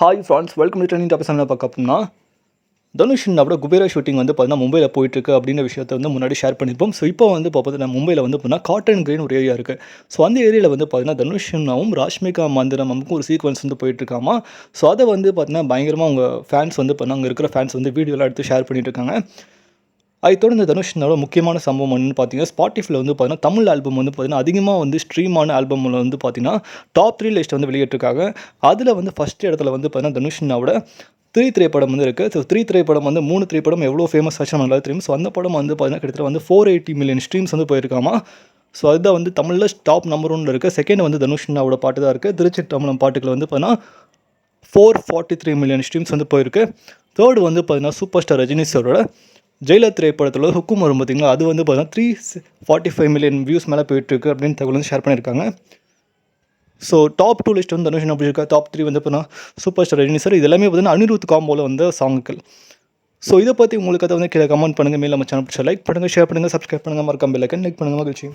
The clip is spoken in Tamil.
Hi friends welcome to training topic என்ன பார்க்க அப்படின்னா தனுஷ் விட குபேரா ஷூட்டிங் வந்து பார்த்தீங்கன்னா மும்பையில் போயிட்டுருக்கு அப்படின்ற விஷயத்தை வந்து முன்னாடி ஷேர் பண்ணியிருப்போம். ஸோ இப்போ வந்து பார்த்தீங்கன்னா மும்பையில் வந்து பார்த்தீங்கன்னா காட்டன் கிரீன் ஒரு ஏரியா இருக்குது ஸோ அந்த ஏரியாவில் வந்து பார்த்தீங்கன்னா தனுஷ்னாவும் ராஷ்மிகா மந்திரம் நமக்கும் ஒரு சீக்வன்ஸ் வந்து போயிட்டுருக்காமா? ஸோ அதை வந்து பார்த்தீங்கன்னா பயங்கரமாக அவங்க ஃபேன்ஸ் வந்து பார்த்தீங்கன்னா அங்கே இருக்கிற ஃபேன்ஸ் வந்து வீடியோலாம் எடுத்து ஷேர் பண்ணிட்டு இருக்காங்க. அதை தொடர்ந்து தனுஷ்னோட முக்கியமான சம்பவம் என்னன்னு பார்த்தீங்கன்னா ஸ்பாட்டிஃபில் வந்து பார்த்தீங்கன்னா தமிழ் ஆல்பம் வந்து பார்த்தீங்கன்னா அதிகமாக வந்து ஸ்ட்ரீமான ஆல்பமில் வந்து பார்த்தீங்கன்னா டாப் த்ரீ லிஸ்ட் வந்து வெளியிட்டிருக்காங்க. அதில் வந்து ஃபஸ்ட் இடத்துல வந்து பார்த்தீங்கன்னா தனுஷ்னாவோட த்ரீ திரைப்படம் வந்து இருக்குது ஸோ த்ரீ திரைப்படம் வந்து மூணு திரைப்படம் எவ்வளோ ஃபேமஸ் ஆச்சு நம்ம நல்லா தெரியும். ஸோ அந்த படம் வந்து பார்த்தீங்கன்னா கிட்டத்தட்ட வந்து ஃபோர் எயிட்டி மில்லியன் ஸ்ட்ரீம்ஸ் வந்து போயிருக்காமா? ஸோ அதுதான் வந்து தமிழில் டாப் நம்பர் ஒன்று இருக்குது செகண்ட் வந்து தனுஷ்னாவோட பாட்டு தான் இருக்குது திருச்சி தமிழம் பாட்டுகள் வந்து பார்த்தீங்கன்னா four forty three million streams வந்து போயிருக்கு. தேர்டு வந்து பார்த்தீங்கன்னா சூப்பர் ஸ்டார் ரஜினி சாரோட ஜெயிலர் திரைப்படத்தில் ஹுக்கும் வரும் பார்த்தீங்களா அது வந்து பார்த்தீங்கன்னா three forty five million views மேலே போயிட்டுருக்கு அப்படின்னு தகவல் வந்து ஷேர் பண்ணியிருக்காங்க. ஸோ டாப் டூ லிஸ்ட் வந்து தனுஷ் என்ன பிடிச்சிருக்கா டாப் த்ரீ வந்து பார்த்தீங்கன்னா சூப்பர் ஸ்டார் ரஜினி சார் இது எல்லாமே பார்த்தீங்கன்னா அனிருத் காம்போவில் வந்த சாங்குகள் ஸோ இதை பற்றி உங்களுக்கு அதை வந்து கீழே கமெண்ட் பண்ணுங்கள் மேலே நம்ம சேனல் பிடிச்சா லைக் பண்ணுங்கள் ஷேர் பண்ணுங்கள் சப்ஸ்கிரைப் பண்ணுங்கள் மறக்காம பெல் லைக் பண்ணுங்கள் மகிழ்ச்சி.